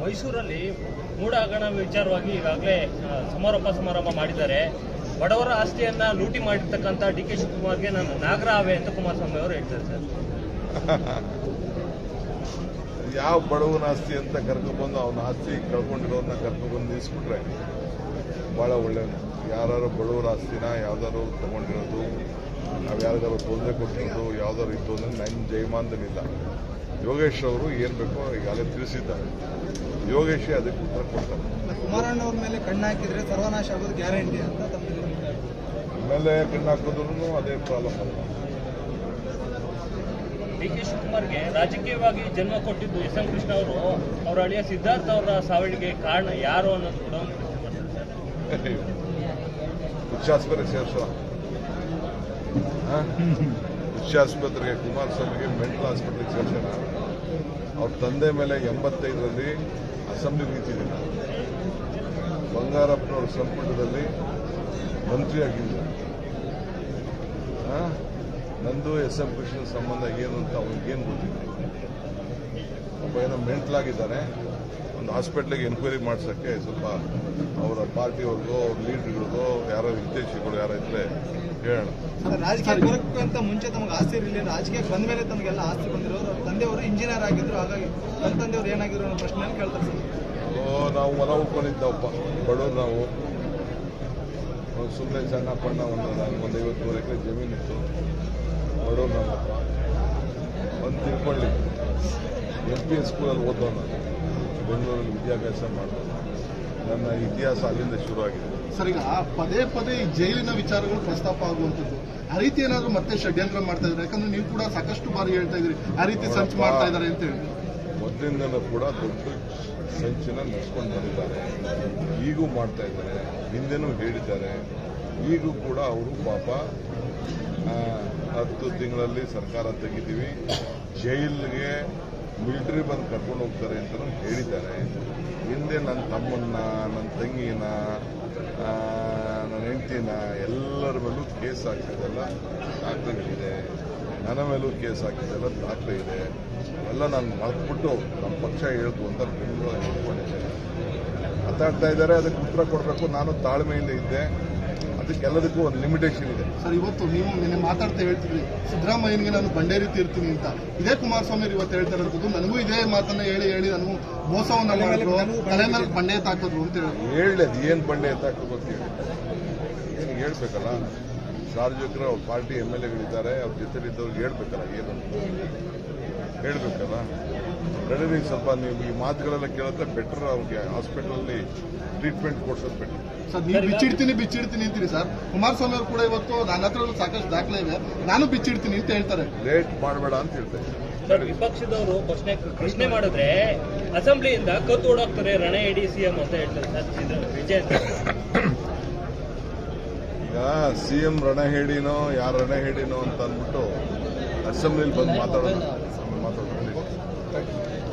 ಮೈಸೂರಲ್ಲಿ ಮೂಡ ಹಗರಣ ವಿಚಾರವಾಗಿ ಈಗಾಗಲೇ ಸಮಾರೋಪ ಸಮಾರಂಭ ಮಾಡಿದ್ದಾರೆ. ಬಡವರ ಆಸ್ತಿಯನ್ನ ಲೂಟಿ ಮಾಡಿರ್ತಕ್ಕಂಥ ಡಿ ಕೆ ಶಿವಕುಮಾರ್ಗೆ ನಾನು ನಾಗರಾವೆ ಅಂತ ಕುಮಾರಸ್ವಾಮಿ ಅವರು ಹೇಳ್ತಾರೆ ಸರ್. ಯಾವ ಬಡವನ ಆಸ್ತಿ ಅಂತ ಕರ್ಕೊಬಂದು ಅವನ ಆಸ್ತಿ ಕಳ್ಕೊಂಡಿರೋನ್ನ ಕರ್ಕೊಬಂದು ನಿಲ್ಲಿಸ್ಬಿಟ್ರೆ ಭಾಳ ಒಳ್ಳೆಯದು ಯಾರು ಬಡವರ ಆಸ್ತಿನ ಯಾವ್ದಾದ್ರು ತಗೊಂಡಿರೋದು ನಾವು ಯಾರಿಗಾರು ತೊಂದರೆ ಕೊಟ್ಟಿರೋದು, ಯಾವ್ದಾದ್ರು ಇತ್ತು ಅಂದ್ರೆ ನನ್ನ ಜಯಮಾನದಲ್ಲಿಲ್ಲ ಯೋಗೇಶ್ ಅವರು ಏನು ಬೇಕೋ ಈಗಾಗಲೇ ತಿಳಿಸಿದ್ದಾರೆ. ಯೋಗೇಶ್ ಅದಕ್ಕೆ ಉತ್ತರ ಕೊಡ್ತಾರೆ. ಕುಮಾರಣ್ಣ ಅವ್ರ ಮೇಲೆ ಕಣ್ಣು ಹಾಕಿದ್ರೆ ಸರ್ವನಾಶ ಆಗೋದು ಗ್ಯಾರಂಟಿ ಅಂತ ತಮ್ಮಲ್ಲಿ ಆಮೇಲೆ ಕಣ್ಣು ಹಾಕಿದ್ರು ಅದೇ ಪ್ರಾಬ್ಲಮ್ ಅಲ್ಲ ಡಿ ಕೆ ಶಿವಕುಮಾರ್ಗೆ ರಾಜಕೀಯವಾಗಿ ಜನ್ಮ ಕೊಟ್ಟಿದ್ದು ಎಸ್ ಎಂ ಕೃಷ್ಣ ಅವರು ಅವರ ಅಳಿಯ ಸಿದ್ಧಾರ್ಥ ಅವರ ಸಾವಿಗೆ ಕಾರಣ ಯಾರು ಅನ್ನೋದು ಕೂಡ ಒಂದು ಪ್ರಶ್ನೆ ಮಾಡ್ತಾರೆ ಸರ್ ಆಸ್ಪತ್ರೆಗೆ ಕುಮಾರಸ್ವಾಮಿಗೆ ಮೆಂಟಲ್ ಆಸ್ಪತ್ರೆಗೆ ಸೇರ್ಸೋಣ ಅವ್ರ ತಂದೆ ಮೇಲೆ ಎಂಬತ್ತೈದರಲ್ಲಿ ಅಸೆಂಬ್ಲಿ ನಿಂತಿದ್ದೀನಿ ಬಂಗಾರಪ್ಪನವ್ರ ಸಂಪುಟದಲ್ಲಿ ಮಂತ್ರಿಯಾಗಿದ್ದರು ನಂದು ಎಸ್ ಎಂ ಕೃಷ್ಣ ಸಂಬಂಧ ಏನು ಅಂತ ಅವ್ರಿಗೇನು ಗೊತ್ತಿದೆ ಒಬ್ಬ ಏನೋ ಮೆಂಟ್ಲಾಗಿದ್ದಾನೆ ಒಂದು ಹಾಸ್ಪಿಟ್ಲಿಗೆ ಎನ್ಕ್ವೈರಿ ಮಾಡಿಸೋಕ್ಕೆ ಸ್ವಲ್ಪ ಅವರ ಪಾರ್ಟಿಯವ್ರಿಗೋ ಅವ್ರ ಲೀಡ್ರಿಗಳಿಗೋ ಯಾರೋ ಹಿತೇಶಿಗಳು ಯಾರೋ ಇದ್ರೆ ಹೇಳೋಣ. ರಾಜಕೀಯ ಅಂತ ಮುಂಚೆ ತಮಗೆ ಆಸ್ತಿ ಇರಲಿಲ್ಲ. ರಾಜಕೀಯಕ್ಕೆ ಬಂದ ಮೇಲೆ ತಮಗೆಲ್ಲ ಆಸ್ತಿ ಬಂದಿರೋರು. ಅವ್ರ ತಂದೆಯವರು ಇಂಜಿನಿಯರ್ ಆಗಿದ್ರು. ಹಾಗಾಗಿ ನನ್ನ ತಂದೆಯವರು ಏನಾಗಿದ್ರು ಅನ್ನೋ ಪ್ರಶ್ನೆ ಕೇಳ್ತಾರೆ ಸರ್. ಓ ನಾವು ಹೊಲ ಉಳ್ಕೊಂಡಿದ್ದವಪ್ಪ ಬಡವ್ರು ನಾವು. ಸುಮ್ಮನೆ ಸಣ್ಣ ಪಣ್ಣ ಒಂದು ಒಂದು ಐವತ್ತು ನೂರು ಎಕರೆ ಜಮೀನಿತ್ತು ಬಡವ್ರು ನಮ್ಮಪ್ಪ. ಒಂದು ತಿಳ್ಕೊಳ್ಳಿ. ಎಲ್ ಪಿ ಸ್ಕೂಲಲ್ಲಿ ನಾನು ಬೆಂಗಳೂರಲ್ಲಿ ವಿದ್ಯಾಭ್ಯಾಸ ಮಾಡಿದೆ ನನ್ನ ಇತಿಹಾಸ ಅಲ್ಲಿಂದ ಶುರು ಆಗಿದೆ ಸರ್ ಈಗ ಪದೇ ಪದೇ ಈ ಜೈಲಿನ ವಿಚಾರಗಳು ಪ್ರಸ್ತಾಪ ಆಗುವಂಥದ್ದು ಆ ರೀತಿ ಏನಾದರೂ ಮತ್ತೆ ಷಡ್ಯಂತ್ರ ಮಾಡ್ತಾ ಇದ್ದಾರೆ? ಯಾಕಂದ್ರೆ ನೀವು ಕೂಡ ಸಾಕಷ್ಟು ಬಾರಿ ಹೇಳ್ತಾ ಇದ್ರಿ ಆ ರೀತಿ ಸಂಚು ಮಾಡ್ತಾ ಇದ್ದಾರೆ ಅಂತ ಹೇಳಿ. ಮೊದಲಿಂದಲೂ ಕೂಡ ದೊಡ್ಡ ಸಂಚನ ನಡೆಸ್ಕೊಂಡು ಬಂದಿದ್ದಾರೆ. ಈಗೂ ಮಾಡ್ತಾ ಇದ್ದಾರೆ ಹಿಂದೆನೂ ಹೇಳಿದ್ದಾರೆ. ಈಗೂ ಕೂಡ ಅವರು ಪಾಪ ಹತ್ತು ತಿಂಗಳಲ್ಲಿ ಸರ್ಕಾರ ತೆಗಿತೀವಿ. ಜೈಲಿಗೆ ಮಿಲಿಟರಿ ಬಂದು ಕರ್ಕೊಂಡು ಹೋಗ್ತಾರೆ ಅಂತಲೂ ಹೇಳಿದ್ದಾರೆ. ಹಿಂದೆ ನನ್ನ ತಮ್ಮನ್ನ ನನ್ನ ತಂಗಿನ ನನ್ನ ಹೆಂಡತಿನ ಎಲ್ಲರ ಮೇಲೂ ಕೇಸ್ ಹಾಕಿದ್ದೆಲ್ಲ ದಾಖಲೆಗಳಿದೆ. ನನ್ನ ಮೇಲೂ ಕೇಸ್ ಹಾಕಿದ್ದೆಲ್ಲ ದಾಖಲೆ ಇದೆ. ಎಲ್ಲ ನಾನು ಮರೆತ್ಬಿಟ್ಟು ನಮ್ಮ ಪಕ್ಷ ಹೇಳ್ತು ಅಂತ ಹೇಳ್ಕೊಂಡಿದ್ದೆ ಮಾತಾಡ್ತಾ ಇದ್ದಾರೆ, ಅದಕ್ಕೆ ಉತ್ತರ ಕೊಡಬೇಕು. ನಾನು ತಾಳ್ಮೆಯಿಂದ ಇದ್ದೆ. ಅದಕ್ಕೆಲ್ಲದಕ್ಕೂ ಒಂದು ಲಿಮಿಟೇಷನ್ ಇದೆ. ಸರ್ ಇವತ್ತು ನೀವು ನಿನ್ನೆ ಮಾತಾಡ್ತಾ ಹೇಳ್ತಿದ್ರಿ ಸಿದ್ದರಾಮಯ್ಯನಿಗೆ ನಾನು ಬಂಡೇರಿ ತೀರ್ತೀನಿ ಅಂತ. ಇದೇ ಕುಮಾರಸ್ವಾಮಿ ಅವ್ರು ಇವತ್ತು ಹೇಳ್ತಾ ಇರೋದು ನನಗೂ ಇದೇ ಮಾತನ್ನ ಹೇಳಿ ಹೇಳಿ ನಾನು ಮೋಸವನ್ನ ಮಾಡಿದ್ರು. ತಲೆ ಮೇಲೆ ಬಂಡೆ ತಾಕೋದು ಅಂತ ಹೇಳಿ. ಹೇಳಿ ಅದು ಏನು ಬಂಡೆ ಅಂತ ಗೊತ್ತಿಲ್ಲ ಏನು ಹೇಳ್ಬೇಕಲ್ಲ? ಸಾರ್ವಜನಿಕರು ಅವ್ರ ಪಾರ್ಟಿ ಎಂ ಎಲ್ ಎಗಳಿದ್ದಾರೆ ಅವ್ರ ಜೊತೆಲಿದ್ದವ್ರಿಗೆ ಹೇಳ್ಬೇಕಲ್ಲ ಏನು ಹೇಳ್ಬೇಕಲ್ಲ? ಕಡೆಗೆ ಸ್ವಲ್ಪ ನೀವು ಈ ಮಾತುಗಳೆಲ್ಲ ಕೇಳಿದ್ರೆ ಬೆಟರ್ ಅವ್ರಿಗೆ ಹಾಸ್ಪಿಟಲಲ್ಲಿ ಟ್ರೀಟ್ಮೆಂಟ್ ಕೊಡ್ಸೋದು ಬೆಟರ್ ಸರ್ ನೀವು ಬಿಚ್ಚಿಡ್ತೀನಿ ಬಿಚ್ಚಿಡ್ತೀನಿ ಅಂತೀರಿ ಸರ್. ಕುಮಾರಸ್ವಾಮಿ ಅವರು ಕೂಡ ಇವತ್ತು ನನ್ನ ಹತ್ರ ಸಾಕಷ್ಟು ದಾಖಲೆ ಇದೆ ನಾನು ಬಿಚ್ಚಿಡ್ತೀನಿ ಅಂತ ಹೇಳ್ತಾರೆ. ಲೇಟ್ ಮಾಡಬೇಡ ಅಂತ ಹೇಳ್ತಾರೆ. ಸರ್ ವಿಪಕ್ಷದವರು ಪ್ರಶ್ನೆ ಪ್ರಶ್ನೆ ಮಾಡಿದ್ರೆ ಅಸೆಂಬ್ಲಿಯಿಂದ ಕತ್ತು ಓಡೋಗ್ತಾರೆ ರಣ ಎಡಿ ಸಿಎಂ ಅಂತ ಹೇಳ್ತಾರೆ ಸರ್ ವಿಜಯ್ ಈಗ ಸಿಎಂ ಎಂ ರಣಹೇಡಿನೋ ಯಾರು ರಣಹೇಡಿನೋ ಅಂತ ಅಂದ್ಬಿಟ್ಟು ಅಸೆಂಬ್ಲಿಲಿ ಬಂದು ಮಾತಾಡೋಣ importante.